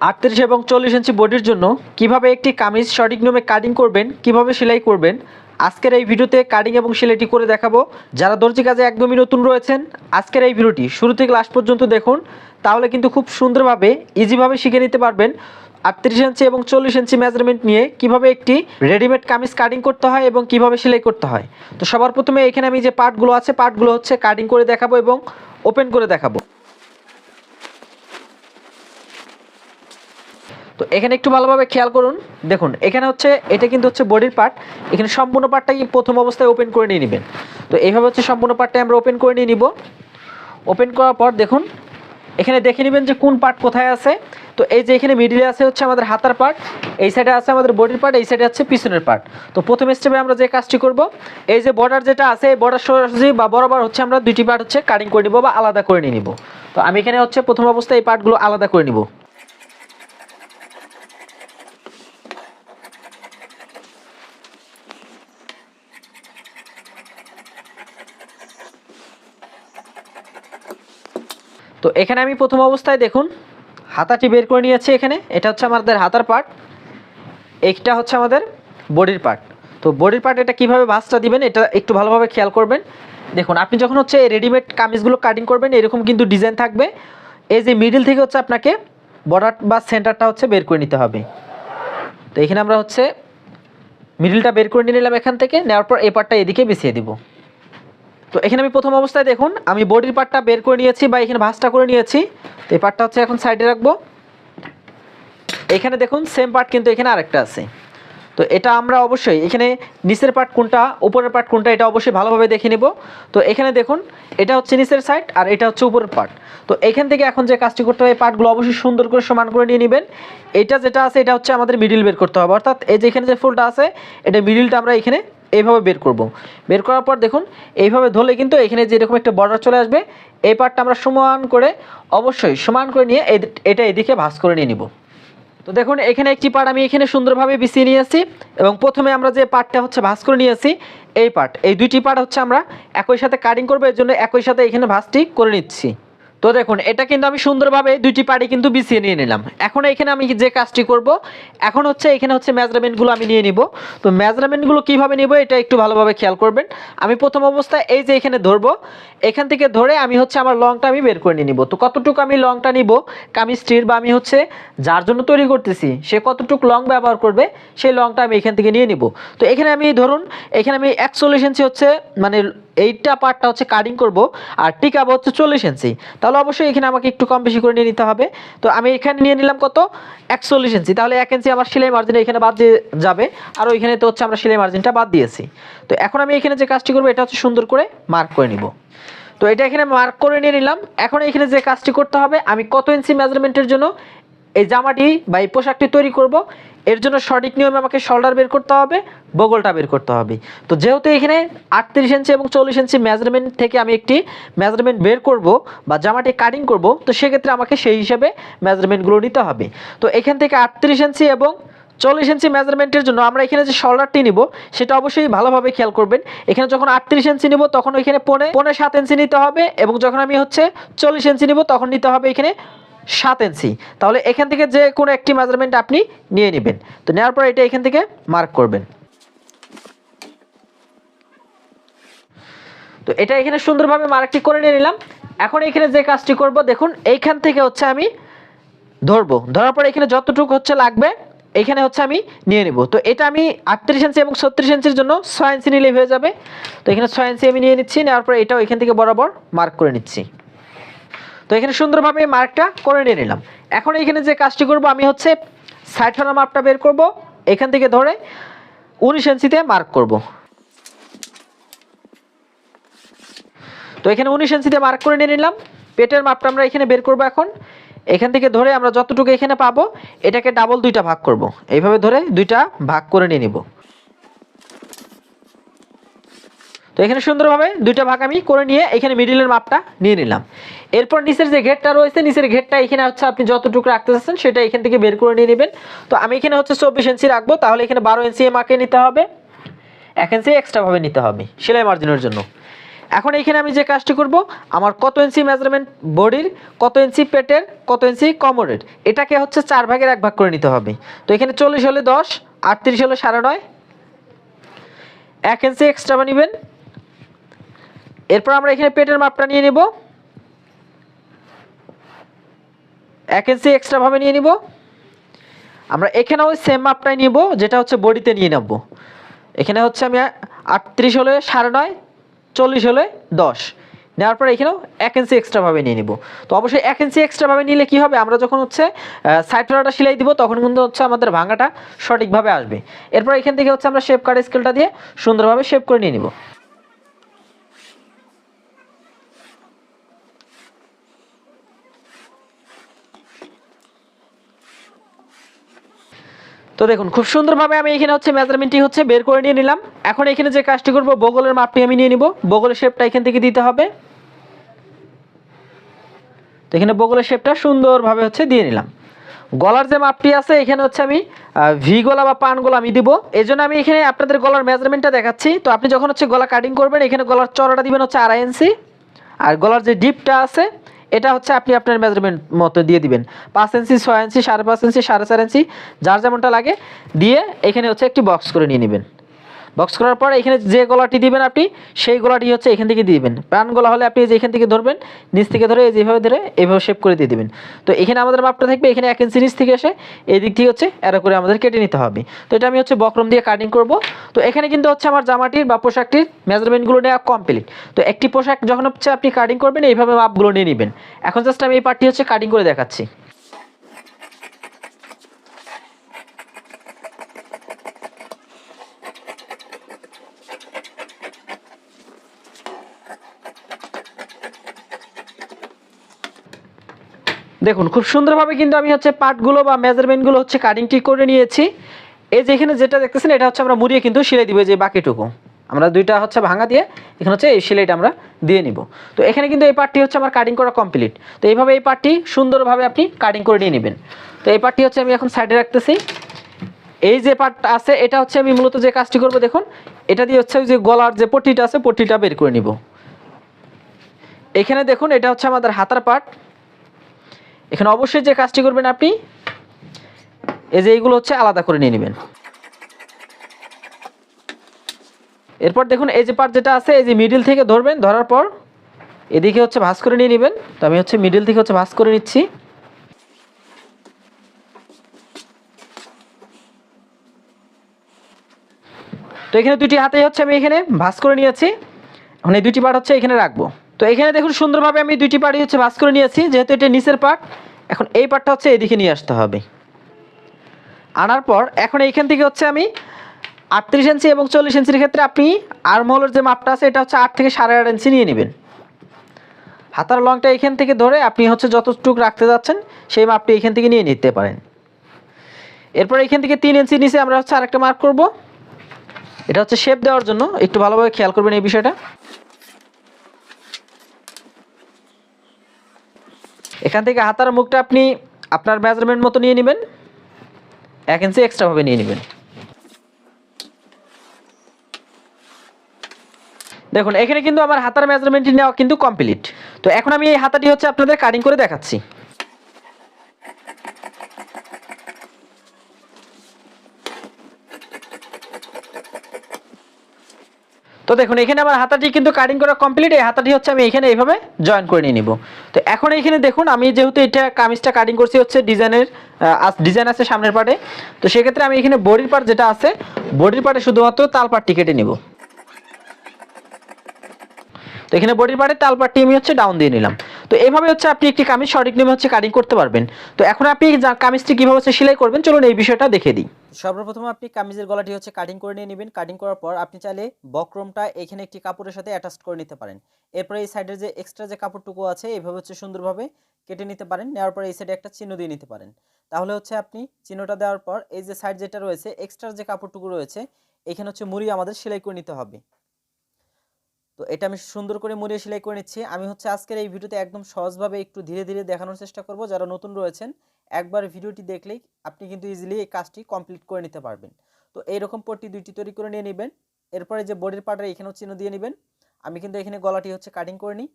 আটত্রিশ এবং চল্লিশ ইঞ্চি বডির জন্য কীভাবে একটি কামিজ সঠিক নিয়মে কাটিং করবেন, কীভাবে সেলাই করবেন, আজকের এই ভিডিওতে কাটিং এবং সেলাইটি করে দেখাবো। যারা দর্জি কাজে একদমই নতুন রয়েছেন, আজকের এই ভিডিওটি শুরু থেকে লাস্ট পর্যন্ত দেখুন, তাহলে কিন্তু খুব সুন্দরভাবে ইজিভাবে শিখে নিতে পারবেন আটত্রিশ ইঞ্চি এবং চল্লিশ ইঞ্চি মেজারমেন্ট নিয়ে কীভাবে একটি রেডিমেড কামিজ কাটিং করতে হয় এবং কীভাবে সেলাই করতে হয়। তো সবার প্রথমে এখানে আমি যে পার্টগুলো আছে পার্টগুলো হচ্ছে কাটিং করে দেখাবো এবং ওপেন করে দেখাবো। তো এখানে একটু ভালোভাবে খেয়াল করুন। দেখুন, এখানে হচ্ছে, এটা কিন্তু হচ্ছে বডির পার্ট। এখানে সম্পূর্ণ পার্টটাই প্রথম অবস্থায় ওপেন করে নিয়ে নেবেন। তো এইভাবে হচ্ছে সম্পূর্ণ পার্টটাই আমরা ওপেন করে নিয়ে নিব। ওপেন করার পর দেখুন, এখানে দেখে নেবেন যে কোন পার্ট কোথায় আছে। তো এই যে এখানে মিডিলে আছে হচ্ছে আমাদের হাতার পার্ট, এই সাইডে আছে আমাদের বডির পার্ট, এই সাইডে আছে পিছনের পার্ট। তো প্রথম স্টেপে আমরা যে কাজটি করব, এই যে বর্ডার যেটা আছে, এই বর্ডার সোজাসুজি বা বরাবর হচ্ছে আমরা দুইটি পার্ট হচ্ছে কাটিং করে নিব বা আলাদা করে নিয়ে নিব। তো আমি এখানে হচ্ছে প্রথম অবস্থায় এই পার্টগুলো আলাদা করে নিব। তো এখানে আমি প্রথম অবস্থায় দেখুন, হাতাটি বের করে নিয়েছি এখানে, এটা হচ্ছে আমাদের হাতার পার্ট এইটা হচ্ছে আমাদের বডির পার্ট তো বডির পার্ট এটা কীভাবে ভাঁজটা দিবেন এটা একটু ভালোভাবে খেয়াল করবেন। দেখুন, আপনি যখন হচ্ছে রেডিমেড কামিজগুলো কাটিং করবেন, এরকম কিন্তু ডিজাইন থাকবে। এই যে মিডিল থেকে হচ্ছে আপনাকে বর্ডার বা সেন্টারটা হচ্ছে বের করে নিতে হবে। তো এখানে আমরা হচ্ছে মিডিলটা বের করে নিয়ে নিলাম এখান থেকে, নেওয়ার পর এই পার্টটা এদিকে বিছিয়ে দিব। তো এখানে আমি প্রথম অবস্থায় দেখুন, আমি বডির পার্টটা বের করে নিয়েছি বা এখানে ভাঁজটা করে নিয়েছি। তো এই পার্টটা হচ্ছে এখন সাইডে রাখব। এখানে দেখুন সেম পার্ট কিন্তু এখানে আরেকটা আছে। তো এটা আমরা অবশ্যই, এখানে নিচের পার্ট কোনটা, উপরের পার্ট কোনটা, এটা অবশ্যই ভালোভাবে দেখে নেব। তো এখানে দেখুন, এটা হচ্ছে নিচের সাইড আর এটা হচ্ছে উপরের পার্ট তো এখান থেকে এখন যে কাজটি করতে হবে, এই পার্টগুলো অবশ্যই সুন্দর করে সমান করে নিয়ে নেবেন। এটা যেটা আছে, এটা হচ্ছে আমাদের মিডিল বের করতে হবে। অর্থাৎ এই যে এখানে যে ফুলটা আছে, এটা মিডিলটা আমরা এখানে এইভাবে বের করব। বের করার পর দেখুন, এইভাবে ধরলে কিন্তু এখানে যেরকম একটা বর্ডার চলে আসবে, এই পার্টটা আমরা সমান করে, অবশ্যই সমান করে নিয়ে এটা এদিকে ভাঁজ করে নিয়ে নিব। তো দেখুন, এখানে একটি পার্ট আমি এখানে সুন্দরভাবে বিছিয়ে নিয়েছি এবং প্রথমে আমরা যে পার্টটা হচ্ছে ভাঁজ করে নিয়েছি এই পার্ট এই দুইটি পার্ট হচ্ছে আমরা একই সাথে কাটিং করব, এর জন্য একই সাথে এখানে ভাঁজটি করে নিচ্ছি। তো দেখুন, এটা কিন্তু আমি সুন্দরভাবে দুইটি পার্টি কিন্তু বিছিয়ে নিয়ে নিলাম। এখন এখানে আমি যে কাজটি করব, এখন হচ্ছে এখানে হচ্ছে মেজারমেন্টগুলো আমি নিয়ে নিব। তো মেজারমেন্টগুলো কীভাবে নিব, এটা একটু ভালোভাবে খেয়াল করবেন। আমি প্রথম অবস্থায় এই যে এখানে ধরবো, এখান থেকে ধরে আমি হচ্ছে আমার লংটা আমি বের করে নিয়ে নিব। তো কতটুকু আমি লংটা নিব, কামিজটির বা আমি হচ্ছে যার জন্য তৈরি করতেছি, সে কতটুকু লং ব্যবহার করবে, সেই লংটা আমি এখান থেকে নিয়ে নিব। তো এখানে আমি ধরুন, এখানে আমি একচল্লিশ ইঞ্চি হচ্ছে মানে এইটা পার্টটা হচ্ছে কাটিং করব, আর টিকাবো হচ্ছে চল্লিশ ইঞ্চি তাহলে অবশ্যই এখানে আমাকে একটু কম বেশি করে নিয়ে নিতে হবে। তো আমি এখানে নিয়ে নিলাম কত? একচল্লিশ ইঞ্চি তাহলে এক ইঞ্চি আমার সেলাই মার্জিন এখানে বাদ দিয়ে যাবে। আর ওইখানে তো হচ্ছে আমরা সেলাই মার্জিনটা বাদ দিয়েছি। তো এখন আমি এখানে যে কাজটি করব, এটা হচ্ছে সুন্দর করে মার্ক করে নিব। তো এটা এখানে মার্ক করে নিয়ে নিলাম। এখন এখানে যে কাজটি করতে হবে, আমি কত ইঞ্চি মেজারমেন্টের জন্য এই জামাটি বা এই পোশাকটি তৈরি করব? এর জন্য সঠিক নিয়মে আমাকে শোল্ডার বের করতে হবে, বগলটা বের করতে হবে। তো যেহেতু এখানে আটত্রিশ ইঞ্চি এবং চল্লিশ ইঞ্চি মেজারমেন্ট থেকে আমি একটি মেজারমেন্ট বের করব বা জামাটি কাটিং করব, তো সেক্ষেত্রে আমাকে সেই হিসাবে মেজারমেন্টগুলো নিতে হবে। তো এখান থেকে আটত্রিশ ইঞ্চি এবং চল্লিশ ইঞ্চি মেজারমেন্টের জন্য আমরা এখানে যে শোল্ডারটি নিব, সেটা অবশ্যই ভালোভাবে খেয়াল করবেন। এখানে যখন আটত্রিশ ইঞ্চি নিব, তখন ওইখানে পনে পনে সাত ইঞ্চি নিতে হবে এবং যখন আমি হচ্ছে চল্লিশ ইঞ্চি নিব, তখন নিতে হবে এখানে সাত ইঞ্চি তাহলে এখান থেকে যে কোনো একটি মেজারমেন্ট আপনি নিয়ে নেবেন। তো নেওয়ার পর এটা এখান থেকে মার্ক করবেন। তো এটা এখানে সুন্দরভাবে মার্কটি করে নিয়ে নিলাম। এখন এখানে যে কাজটি করব, দেখুন, এইখান থেকে হচ্ছে আমি ধরবো। ধরার পর এখানে যতটুকু হচ্ছে লাগবে, এখানে হচ্ছে আমি নিয়ে নেব। তো এটা আমি আটত্রিশ ইঞ্চি এবং ছত্রিশ ইঞ্চির জন্য ছয় ইঞ্চি নিলেই হয়ে যাবে। তো এখানে ছয় ইঞ্চি আমি নিয়ে নিচ্ছি, নেওয়ার পর এটাও এখান থেকে বরাবর মার্ক করে নিচ্ছি। তো এখানে সুন্দরভাবে মার্কটা করে নিয়ে নিলাম। এখন এখানে যে কাজটি করব, আমি হচ্ছে সাইড ফানা মাপটা বের করব। এখান থেকে ধরে উনিশ ইঞ্চিতে মার্ক করব। তো এখানে উনিশ ইঞ্চিতে মার্ক করে নিয়ে নিলাম। পেটের মাপটা আমরা এখানে বের করব এখন। এখান থেকে ধরে আমরা যতটুকু এখানে পাবো, এটাকে ডাবল দুইটা ভাগ করব। এইভাবে ধরে দুইটা ভাগ করে নিয়ে নিব। তো এখানে সুন্দরভাবে দুইটা ভাগ আমি করে নিয়ে এখানে মিডিলের মাপটা নিয়ে নিলাম। এরপর নিচের যে ঘেরটা রয়েছে, নিচের ঘেরটা এখানে হচ্ছে আপনি যতটুকু রাখতে চাচ্ছেন সেটা এখান থেকে বের করে নিয়ে নেবেন। তো আমি এখানে হচ্ছে চব্বিশ ইঞ্চি রাখব, তাহলে এখানে বারো ইঞ্চি মাকে নিতে হবে। এক ইঞ্চি এক্সট্রাভাবে নিতে হবে, সেলাই মার্জিনের জন্য। এখন এখানে আমি যে কাজটি করব, আমার কত ইঞ্চি মেজারমেন্ট বডির কত ইঞ্চি পেটের, কত ইঞ্চি কমরের, এটাকে হচ্ছে চার ভাগের এক ভাগ করে নিতে হবে। তো এখানে চল্লিশ হলে দশ, আটত্রিশ হলে সাড়ে নয়। এক ইঞ্চি এক্সট্রা নেবেন। এরপর আমরা এখানে পেটের মাপটা নিয়ে নেব। এক ইঞ্চি এক্সট্রাভাবে নিয়ে নিব। আমরা এখানে ওই সেম মাপটাই নিব, যেটা হচ্ছে বডিতে নিয়ে নেব এখানে হচ্ছে আমি আটত্রিশ হলে সাড়ে নয়, চল্লিশ হলে দশ। নেওয়ার পর এখানেও এক ইঞ্চি এক্সট্রাভাবে নিয়ে নিব। তো অবশ্যই এক ইঞ্চি এক্সট্রাভাবে নিলে কি হবে? আমরা যখন হচ্ছে সাইড ফেরাটা সেলাই দিব, তখন কিন্তু হচ্ছে আমাদের ভাঙাটা সঠিকভাবে আসবে। এরপর এখান থেকে হচ্ছে আমরা শেপ কাট স্কেলটা দিয়ে সুন্দরভাবে শেপ করে নিয়ে নিব। তো দেখুন, খুব সুন্দরভাবে আমি এখানে হচ্ছে মেজারমেন্টটি হচ্ছে বের করে নিয়ে নিলাম। এখন এখানে যে কাজটি করব, বগলের মাপটি আমি নিয়ে নিব। বগলের শেপটা এখান থেকে দিতে হবে। তো এখানে বগলের শেপটা সুন্দরভাবে হচ্ছে দিয়ে নিলাম। গলার যে মাপটি আছে, এখানে হচ্ছে আমি ভি গলা বা পান গলা আমি দিব। এই আমি এখানে আপনাদের গলার মেজারমেন্টটা দেখাচ্ছি। তো আপনি যখন হচ্ছে গলা কাটিং করবেন, এখানে গলার চড়াটা দিবেন হচ্ছে আড়াই ইঞ্চি আর গলার যে ডিপটা আছে এটা হচ্ছে আপনি আপনার মেজারমেন্ট মতো দিয়ে দিবেন। পাঁচ ইঞ্চি, ছয় ইঞ্চি, সাড়ে পাঁচ ইঞ্চি, সাড়ে চার ইঞ্চি, যার যেমনটা লাগে, দিয়ে এখানে হচ্ছে একটি বক্স করে নিয়ে নেবেন। বক্স করার পর এখানে যে গলাটি দিবেন আপনি, সেই গলাটি হচ্ছে এখান থেকে দিবেন। প্রাণ গলা হলে আপনি যে এখান থেকে ধরবেন, নিচ থেকে ধরে যেভাবে ধরে, এভাবে শেপ করে দিয়ে দিবেন। তো এখানে আমাদের মাপটা থাকবে, এখানে এক ইঞ্চি নিচ থেকে এসে এই দিক থেকে হচ্ছে এরা করে আমাদের কেটে নিতে হবে। তো এটা আমি হচ্ছে বক্রম দিয়ে কাটিং করব। তো এখানে কিন্তু হচ্ছে আমার জামাটির বা পোশাকটির মেজারমেন্টগুলো নেওয়া কমপ্লিট তো একটি পোশাক যখন হচ্ছে আপনি কাটিং করবেন, এইভাবে মাপগুলো নিয়ে নেবেন। এখন জাস্ট আমি এই পার্টটি হচ্ছে কাটিং করে দেখাচ্ছি। দেখুন, খুব সুন্দরভাবে কিন্তু আমি হচ্ছে পার্টগুলো বা মেজারমেন্টগুলো হচ্ছে কাটিংটি করে নিয়েছি। এই যে এখানে যেটা দেখতেছেন, এটা হচ্ছে আমরা মুড়িয়ে কিন্তু সেলাই দিব যে বাকিটুকু। আমরা দুইটা হচ্ছে ভাঙা দিয়ে এখানে হচ্ছে এই সেলাইটা আমরা দিয়ে নিব। তো এখানে কিন্তু এই পার্টটি হচ্ছে আমার কাটিং করা কমপ্লিট তো এইভাবে এই পার্টটি সুন্দরভাবে আপনি কাটিং করে নিয়ে নেবেন। তো এই পার্টটি হচ্ছে আমি এখন সাইডে রাখতেছি। এই যে পার্ট আছে, এটা হচ্ছে আমি মূলত যে কাজটি করব, দেখুন, এটা দিয়ে হচ্ছে ওই যে গলার যে পট্টিটা আছে, পট্টিটা বের করে নিব। এখানে দেখুন, এটা হচ্ছে আমাদের হাতার পার্ট এখানে অবশ্যই যে কাজটি করবেন আপনি, এই যে এইগুলো হচ্ছে আলাদা করে নিয়ে নেবেন। এরপর দেখুন এই যে পার্ট যেটা আছে, এই যে মিডিল থেকে ধরবেন, ধরার পর এদিকে হচ্ছে ভাঁজ করে নিয়ে নেবেন। তো আমি হচ্ছে মিডিল থেকে হচ্ছে ভাঁজ করে নিচ্ছি। তো এখানে দুটি হাতে হচ্ছে আমি এখানে ভাঁজ করে নিয়েছি। এখন এই দুটি পার্ট হচ্ছে এখানে রাখব। তো এখানে দেখুন সুন্দরভাবে আমি দুইটি পার্টই হচ্ছে ভাঁজ করে নিয়েছি, যেহেতু এটা নিচের পার্ট এখন এই পার্টটা হচ্ছে এদিকে নিয়ে আসতে হবে। আনার পর এখন এইখান থেকে হচ্ছে আমি আটত্রিশ ইঞ্চি এবং চল্লিশ ইঞ্চির ক্ষেত্রে আপনি আর্মহোলের যে মাপটা আছে, এটা হচ্ছে আট থেকে সাড়ে আট ইঞ্চি নিয়ে নেবেন। হাতার লংটা এখান থেকে ধরে আপনি হচ্ছে যতটুক রাখতে যাচ্ছেন, সেই মাপটি এখান থেকে নিয়ে নিতে পারেন। এরপর এখান থেকে তিন ইঞ্চি নিচে আমরা হচ্ছে আরেকটা মার্ক করব। এটা হচ্ছে শেপ দেওয়ার জন্য, একটু ভালোভাবে খেয়াল করবেন এই বিষয়টা। এখান থেকে হাতার মুখটা আপনি আপনার মেজারমেন্ট মতো নিয়ে নেবেন। এক ইঞ্চি এক্সট্রাভাবে নিয়ে নেবেন। দেখুন, এখানে কিন্তু আমার হাতার মেজারমেন্টটি নেওয়া কিন্তু কমপ্লিট তো এখন আমি এই হাতাটি হচ্ছে আপনাদের কাটিং করে দেখাচ্ছি। তো দেখুন, এখানে আমার হাতাটি কিন্তু কাটিং করা কমপ্লিট এই হাতাটি হচ্ছে আমি এখানে এইভাবে জয়েন করে নিয়ে নিব। তো এখন এখানে দেখুন, আমি যেহেতু এটা কামিজটা কাটিং করছি হচ্ছে ডিজাইনের ডিজাইন আছে সামনের পার্টে তো সেক্ষেত্রে আমি এখানে বডির পার্ট যেটা আছে, বডির পার্টে শুধুমাত্র তাল পাটটি কেটে নিব। তো এখানে বডির পার্টে তাল পাটটি আমি হচ্ছে ডাউন দিয়ে নিলাম। তো এইভাবে হচ্ছে আপনি একটি কামিজ সঠিক নিয়মে হচ্ছে কাটিং করতে পারবেন। তো এখন আপনি কামিজটি কীভাবে হচ্ছে সেলাই করবেন, চলুন এই বিষয়টা দেখে দিই। সর্বপ্রথম আপনি কামিজের গলাটি হচ্ছে কাটিং করে নিয়ে নেবেন। কাটিং করার পর আপনি চাইলে বক্রমটা এখানে একটি কাপড়ের সাথে অ্যাটাচ করে নিতে পারেন। এরপরে এই সাইডের যে এক্সট্রা যে কাপড়টুকু আছে এইভাবে হচ্ছে সুন্দরভাবে কেটে নিতে পারেন। নেওয়ার পরে এই সাইডে একটা চিহ্ন দিয়ে নিতে পারেন। তাহলে হচ্ছে আপনি চিহ্নটা দেওয়ার পর এই যে সাইড যেটা রয়েছে এক্সট্রা যে কাপড়টুকু রয়েছে, এখানে হচ্ছে মুড়ি আমাদের সেলাই করে নিতে হবে। তো এটা আমি সুন্দর করে মুড়িয়ে সেলাই করে নিচ্ছি। আমি হচ্ছে আজকের এই ভিডিওতে একদম সহজভাবে একটু ধীরে ধীরে দেখানোর চেষ্টা করব। যারা নতুন রয়েছেন, একবার ভিডিওটি দেখলেই আপনি কিন্তু ইজিলি এই কাজটি কমপ্লিট করে নিতে পারবেন। তো এইরকম পট্টি দুইটি তৈরি করে নিয়ে নেবেন। এরপরে যে বডির পার্টের এখানেও চিহ্ন দিয়ে নেবেন। আমি কিন্তু এখানে গলাটি হচ্ছে কাটিং করে নিই।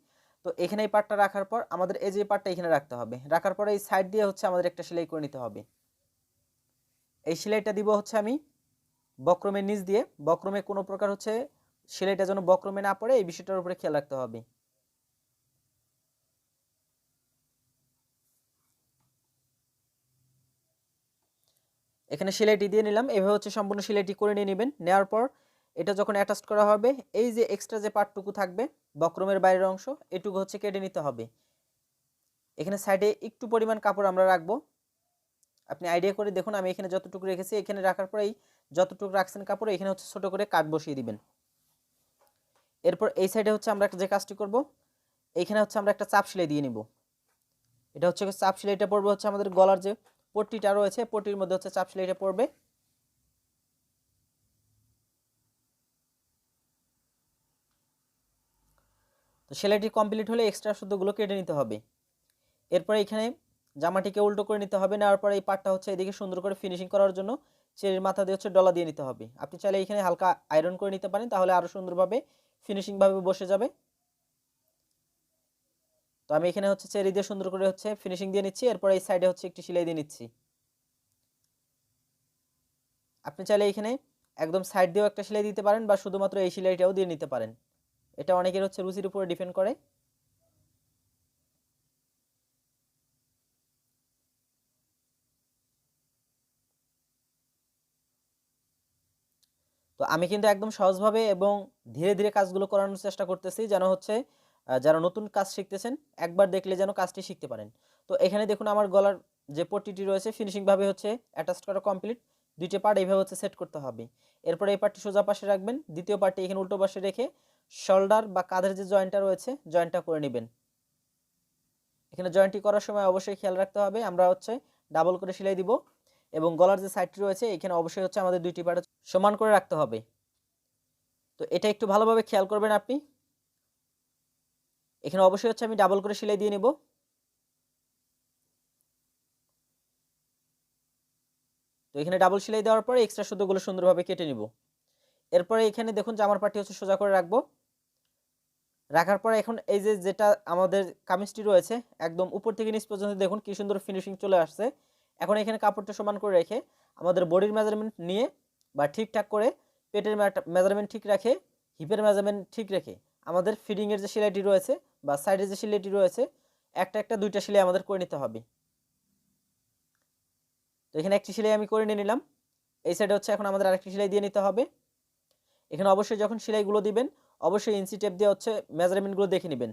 তো এখানে এই পার্টটা রাখার পর আমাদের এই যে পার্টটা এখানে রাখতে হবে। রাখার পরে এই সাইড দিয়ে হচ্ছে আমাদের একটা সেলাই করে নিতে হবে। এই সেলাইটা দিব হচ্ছে আমি বক্রমের নিচ দিয়ে। বক্রমে কোনো প্রকার হচ্ছে সেলাইটা যেন বক্রমে না পড়ে, এই বিষয়টার উপরে খেয়াল রাখতে হবে। এখানে সেলাইটি দিয়ে নিলাম। এভাবে হচ্ছে সম্পূর্ণ সেলাইটি করে নিয়ে নেবেন। নেওয়ার পর এটা যখন অ্যাটাচ করা হবে, এই যে এক্সট্রা যে পার্টটুকু থাকবে, বক্রমের বাইরের অংশ, এটুকু হচ্ছে কেটে নিতে হবে। এখানে সাইডে একটু পরিমাণ কাপড় আমরা রাখব। আপনি আইডিয়া করে দেখুন, আমি এখানে যতটুকু রেখেছি, এখানে রাখার পরেই যতটুকু রাখছেন কাপড়, এখানে হচ্ছে ছোট করে কাট বসিয়ে দিবেন। এরপর এই সাইডে হচ্ছে আমরা যে কাজটি করব, এইখানে হচ্ছে আমরা একটা চাপ সেলাই দিয়ে নিব। এটা হচ্ছে চাপ সেলাইটা পড়বে হচ্ছে আমাদের গলার যে পট্টিটা রয়েছে, পট্টির মধ্যে হচ্ছে চাপ সেলাইটা পড়বে। তো সেলাইটি কমপ্লিট হলে এক্সট্রা শুদ্ধগুলো কেটে নিতে হবে। এরপরে এখানে জামাটিকে উল্টো করে নিতে হবে, নেওয়ার পরে এই পাটটা হচ্ছে এদিকে সুন্দর করে ফিনিশিং করার জন্য চেরির মাথা দিয়ে হচ্ছে ডলা দিয়ে নিতে হবে। আপনি চাইলে এখানে হালকা আয়রন করে নিতে পারেন, তাহলে আরও সুন্দরভাবে ফিনিশিংভাবে বসে যাবে। তো আমি এখানে হচ্ছে চেরি দিয়ে সুন্দর করে হচ্ছে ফিনিশিং দিয়ে নিচ্ছি, এরপর এই সাইডে হচ্ছে একটি সেলাই দিয়ে নিচ্ছি। আপনি চাইলে এখানে একদম সাইড দিয়েও একটা সেলাই দিতে পারেন বা শুধুমাত্র এই সেলাইটাও দিয়ে নিতে পারেন। এটা অনেকের হচ্ছে রুচির উপরে ডিপেন্ড করে। তো আমি কিন্তু একদম সহজভাবে এবং ধীরে ধীরে কাজগুলো করানোর চেষ্টা করতেছি যেন হচ্ছে যারা নতুন কাজ শিখতেছেন, একবার দেখলে যেন কাজটি শিখতে পারেন। তো এখানে দেখুন আমার গলার যে পট্টিটি রয়েছে ফিনিশিংভাবে হচ্ছে অ্যাটাচ করা কমপ্লিট দুইটি পার্ট এইভাবে হচ্ছে সেট করতে হবে। এরপরে এই পার্টটি সোজা পাশে রাখবেন, দ্বিতীয় পার্টটি এখানে উল্টো পাশে রেখে শোল্ডার বা কাঁধের যে জয়েন্টটা রয়েছে জয়েন্টটা করে নেবেন। এখানে জয়েন্টটি করার সময় অবশ্যই খেয়াল রাখতে হবে, আমরা হচ্ছে ডাবল করে সেলাই দিব এবং গলার যে সাইডটি রয়েছে, এখানে অবশ্যই হচ্ছে আমাদের দুইটি পার্ট সমান করে রাখতে হবে। তো এটা একটু ভালোভাবে খেয়াল করবেন আপনি। এখানে অবশ্যই হচ্ছে আমি ডাবল করে সেলাই দিয়ে নিব। তো এখানে ডাবল সেলাই দেওয়ার পরে এক্সট্রা সুতোগুলো সুন্দরভাবে কেটে নিব। এরপরে এখানে দেখুন জামার পাটি হচ্ছে সোজা করে রাখব। রাখার পরে এখন এই যে যেটা আমাদের কামিজটি রয়েছে, একদম উপর থেকে নিচ পর্যন্ত দেখুন কি সুন্দর ফিনিশিং চলে আসছে। এখন এখানে কাপড়টা সমান করে রেখে আমাদের বডির মেজারমেন্ট নিয়ে বা ঠিকঠাক করে পেটের মেজারমেন্ট ঠিক রাখে হিপের মেজারমেন্ট ঠিক রেখে আমাদের ফিডিংয়ের যে সেলাইটি রয়েছে বা সাইডের যে সেলাইটি রয়েছে, একটা একটা দুইটা সেলাই আমাদের করে নিতে হবে। তো এখানে একটি সেলাই আমি করে নিয়ে নিলাম। এই সাইডে হচ্ছে এখন আমাদের আরেকটি সেলাই দিয়ে নিতে হবে। এখানে অবশ্যই যখন সেলাইগুলো দিবেন, অবশ্যই ইঞ্চি টেপ দিয়ে হচ্ছে মেজারমেন্টগুলো দেখে নেবেন।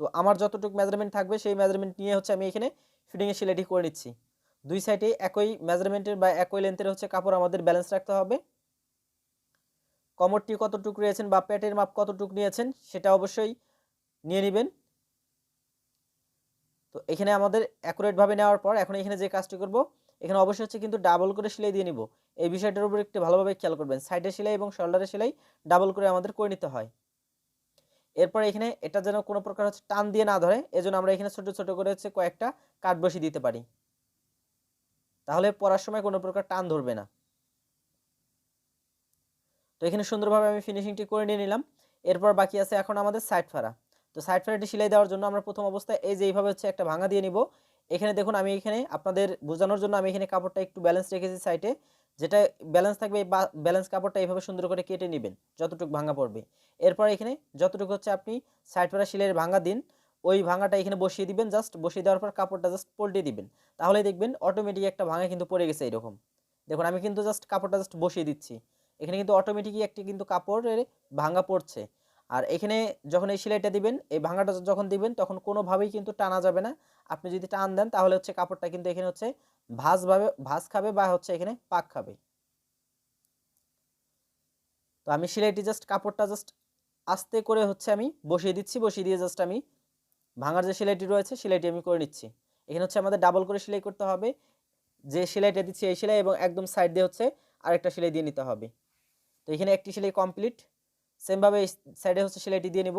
তো আমার যতটুকু মেজারমেন্ট থাকবে, সেই মেজারমেন্ট নিয়ে হচ্ছে আমি এখানে ফিটিংয়ের সেলাইটি করে নিচ্ছি। দুই সাইডে একই মেজারমেন্টের বা একই লেন্থের হচ্ছে কাপড় আমাদের ব্যালেন্স রাখতে হবে। কমরটি কতটুকু নিয়েছেন বা প্যাটের মাপ কতটুকু নিয়েছেন সেটা অবশ্যই নিয়ে নেবেন। তো এখানে আমাদের অ্যাকুরেটভাবে নেওয়ার পর এখন এখানে যে কাজটি করব, এখানে অবশ্যই হচ্ছে কিন্তু ডাবল করে সেলাই দিয়ে নিব। এই বিষয়টার উপর একটু ভালোভাবে খেয়াল করবেন। সাইডের সেলাই এবং শোল্ডারের সেলাই ডাবল করে আমাদের করে নিতে হয়। এরপর এখানে এটা যেন কোনো প্রকার হচ্ছে টান দিয়ে না ধরে, এজন্য আমরা এখানে ছোট ছোট করে হচ্ছে কয়েকটা কাঠ বসিয়ে দিতে পারি। তাহলে পরার সময় কোনো প্রকার টান ধরবে না। তো এখানে সুন্দরভাবে আমি ফিনিশিংটি করে নিয়ে নিলাম। এরপর বাকি আছে এখন আমাদের সাইড ফাড়া। তো সাইড ফাড়াটি সেলাই দেওয়ার জন্য আমরা প্রথম অবস্থায় এই যে এইভাবে হচ্ছে একটা ভাঙা দিয়ে নিব। এখানে দেখুন আমি এখানে আপনাদের বোঝানোর জন্য আমি এখানে কাপড়টা একটু ব্যালেন্স রেখেছি সাইডে যেটা ব্যালেন্স থাকবে এই ব্যালেন্স কাপড়টা এইভাবে সুন্দর করে কেটে নেবেন, যতটুকু ভাঙা পড়বে। এরপর এখানে যতটুকু হচ্ছে আপনি সাইড ফাড়া সেলাইয়ের ভাঙা দিন ওই ভাঙাটা এখানে বসিয়ে দিবেন জাস্ট বসিয়ে দেওয়ার পর কাপড়টা জাস্ট পল্টে দিবেন। তাহলে দেখবেন অটোমেটিক একটা ভাঙা কিন্তু পড়ে গেছে এরকম দেখুন, আমি কিন্তু জাস্ট কাপড়টা জাস্ট বসিয়ে দিচ্ছি। এখানে কিন্তু অটোমেটিকই একটি কিন্তু কাপড়ের ভাঙা পড়ছে। আর এখানে যখন এই সেলাইটা দিবেন, এই ভাঙাটা যখন দিবেন, তখন কোনোভাবেই কিন্তু টানা যাবে না। আপনি যদি টান দেন, তাহলে হচ্ছে কাপড়টা কিন্তু এখানে হচ্ছে ভাঁজভাবে ভাঁজ খাবে বা হচ্ছে এখানে পাক খাবে। তো আমি সেলাইটি জাস্ট কাপড়টা জাস্ট আস্তে করে হচ্ছে আমি বসিয়ে দিচ্ছি, বসিয়ে দিয়ে জাস্ট আমি ভাঙার যে সেলাইটি রয়েছে, সেলাইটি আমি করে নিচ্ছি। এখানে হচ্ছে আমাদের ডাবল করে সেলাই করতে হবে। যে সেলাইটা দিচ্ছি এই সেলাই এবং একদম সাইড দিয়ে হচ্ছে আরেকটা সেলাই দিয়ে নিতে হবে। তো এখানে একটি সেলাই কমপ্লিট সেমভাবে সাইডে হচ্ছে সেলাইটি দিয়ে নেব।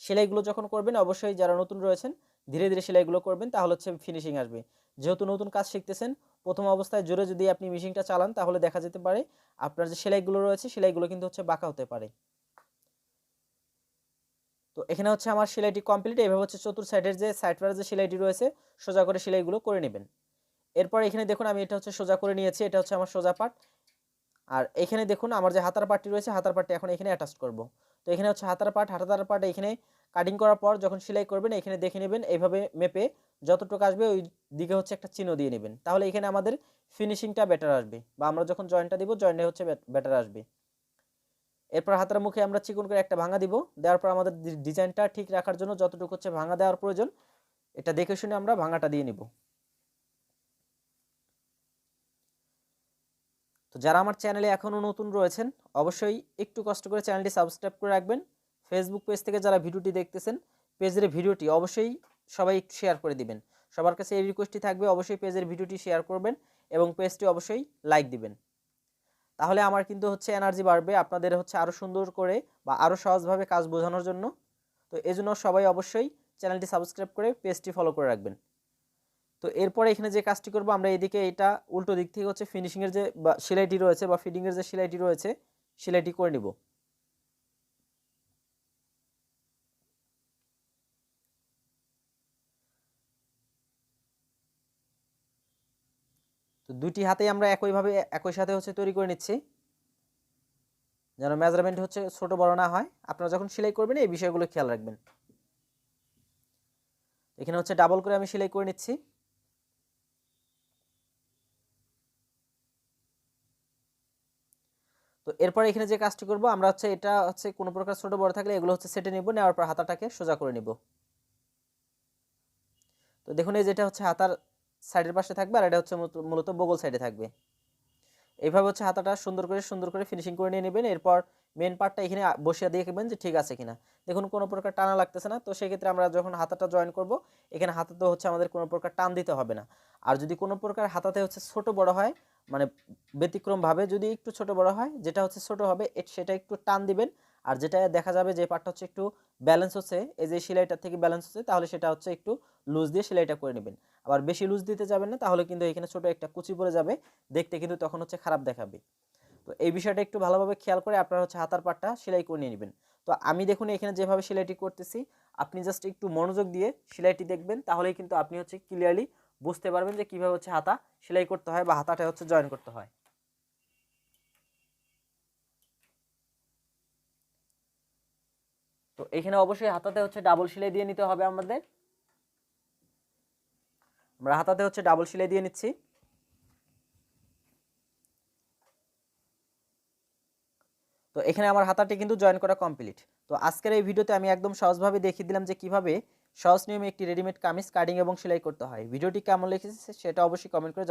সেলাইগুলো যখন করবেন, অবশ্যই যারা নতুন রয়েছেন, ধীরে ধীরে সেলাইগুলো করবেন, তাহলে হচ্ছে ফিনিশিং আসবে। যেহেতু নতুন কাজ শিখতেছেন, প্রথম অবস্থায় জোরে যদি আপনি মেশিনটা চালান, তাহলে দেখা যেতে পারে আপনার যে সেলাইগুলো রয়েছে, সেলাইগুলো কিন্তু হচ্ছে বাঁকা হতে পারে। তো এখানে হচ্ছে আমার সেলাইটি কমপ্লিট। এইভাবে হচ্ছে চতুর সাইডের যে সাইড পাড়ের যে সেলাইটি রয়েছে, সোজা করে সেলাইগুলো করে নেবেন। এরপর এখানে দেখুন, আমি এটা হচ্ছে সোজা করে নিয়েছি, এটা হচ্ছে আমার সোজা পার্ট আর এখানে দেখুন, আমার যে হাতার পার্টটি রয়েছে, হাতার পার্টটি এখন এখানে অ্যাটাচ করব। তো এখানে হচ্ছে হাতার পার্ট হাতার পার্ট এখানে কাটিং করার পর যখন সেলাই করবেন, এখানে দেখে নেবেন এইভাবে মেপে যতটুকু আসবে ওই দিকে হচ্ছে একটা চিহ্ন দিয়ে নেবেন। তাহলে এখানে আমাদের ফিনিশিংটা বেটার আসবে, বা আমরা যখন জয়েন্টটা দিব জয়েন্টে হচ্ছে বেটার আসবে। এরপর হাতের মুখে আমরা চিকন করে একটা ভাঙা দিব। দেওয়ার পর আমাদের ডিজাইনটা ঠিক রাখার জন্য যতটুকু হচ্ছে ভাঙা দেওয়ার প্রয়োজন, এটা দেখে শুনে আমরা ভাঙাটা দিয়ে নিব। তো যারা আমার চ্যানেলে এখনও নতুন রয়েছেন, অবশ্যই একটু কষ্ট করে চ্যানেলটি সাবস্ক্রাইব করে রাখবেন। ফেসবুক পেজ থেকে যারা ভিডিওটি দেখতেছেন, পেজের ভিডিওটি অবশ্যই সবাই একটু শেয়ার করে দিবেন। সবার কাছে এই রিকোয়েস্টটি থাকবে, অবশ্যই পেজের ভিডিওটি শেয়ার করবেন এবং পেজটি অবশ্যই লাইক দিবেন। তাহলে আমার কিন্তু হচ্ছে এনার্জি বাড়বে আপনাদের হচ্ছে আরও সুন্দর করে বা আরও সহজভাবে কাজ বোঝানোর জন্য। তো এই জন্য সবাই অবশ্যই চ্যানেলটি সাবস্ক্রাইব করে পেজটি ফলো করে রাখবেন। তো এরপরে এখানে যে কাজটি করব, আমরা এদিকে এটা উল্টো দিক থেকে হচ্ছে ফিনিশিংয়ের যে বা সেলাইটি রয়েছে বা ফিডিংয়ের যে সেলাইটি রয়েছে, সেলাইটি করে নিব। দুটি হাতেই আমরা একইভাবে, একই সাথে হচ্ছে তৈরি করে নিচ্ছি। যেন মেজারমেন্ট হচ্ছে ছোট বড় না হয়। আপনারা যখন সেলাই করবেন, এই বিষয়গুলো খেয়াল রাখবেন। এখানে হচ্ছে ডাবল করে আমি সেলাই করে নিচ্ছি। তো এরপর এখানে যে কাজটি করব, আমরা হচ্ছে এটা হচ্ছে কোনো প্রকার ছোট বড় থাকলে এগুলো হচ্ছে সেটে নিব, নেওয়ার পর হাতাটাকে সোজা করে নিব। তো দেখুন, এই যেটা হচ্ছে হাতার সাইডের পাশে থাকবে আর এটা হচ্ছে মূলত- বগল সাইডে থাকবে। এইভাবে হচ্ছে হাতাটা সুন্দর করে সুন্দর করে ফিনিশিং করে নিয়ে নেবেন। এরপর মেন পার্টটা এখানে বসিয়ে দেখবেন যে ঠিক আছে কিনা। দেখুন কোনো প্রকার টানা লাগতেছে না, তো সেক্ষেত্রে আমরা যখন হাতাটা জয়েন করব, এখানে হাতাতে হচ্ছে আমাদের কোনো প্রকার টান দিতে হবে না। আর যদি কোনো প্রকার হাতাতে হচ্ছে ছোট বড় হয় মানে ব্যতিক্রমভাবে যদি একটু ছোট বড় হয়, যেটা হচ্ছে ছোট হবে সেটা একটু টান দিবেন। আর যেটা দেখা যাবে যে পার্টটা হচ্ছে একটু ব্যালেন্স হচ্ছে, এই যে সেলাইটার থেকে ব্যালেন্স হচ্ছে, তাহলে সেটা হচ্ছে একটু লুজ দিয়ে সেলাইটা করে নেবেন। আবার বেশি লুজ দিতে যাবেন না, তাহলে কিন্তু এখানে ছোট একটা কুচি পড়ে যাবে, দেখতে কিন্তু তখন হচ্ছে খারাপ দেখাবে। তো এই বিষয়টা একটু ভালোভাবে খেয়াল করে আপনারা হচ্ছে হাতার পাটটা সেলাই করে নিয়ে নেবেন। তো আমি দেখুন এখানে যেভাবে সেলাইটি করতেছি, আপনি জাস্ট একটু মনোযোগ দিয়ে সেলাইটি দেখবেন, তাহলেই কিন্তু আপনি হচ্ছে ক্লিয়ারলি বুঝতে পারবেন যে কীভাবে হচ্ছে হাতা সেলাই করতে হয় বা হাতাটা হচ্ছে জয়েন করতে হয়। তো এখানে অবশ্যই হাতাতে হচ্ছে ডাবল সেলাই দিয়ে নিতে হবে আমাদের। আমরা হাতাতে হচ্ছে ডাবল সেলাই দিয়ে নিচ্ছি। তো এখানে আমার হাতাটি কিন্তু জয়েন করা কমপ্লিট তো আজকের এই ভিডিওতে আমি একদম সহজভাবে দেখিয়ে দিলাম যে কীভাবে সহজ নিয়মে একটি রেডিমেড কামিজ কাটিং এবং সেলাই করতে হয়। ভিডিওটি কেমন লেগেছে সেটা অবশ্যই কমেন্ট করে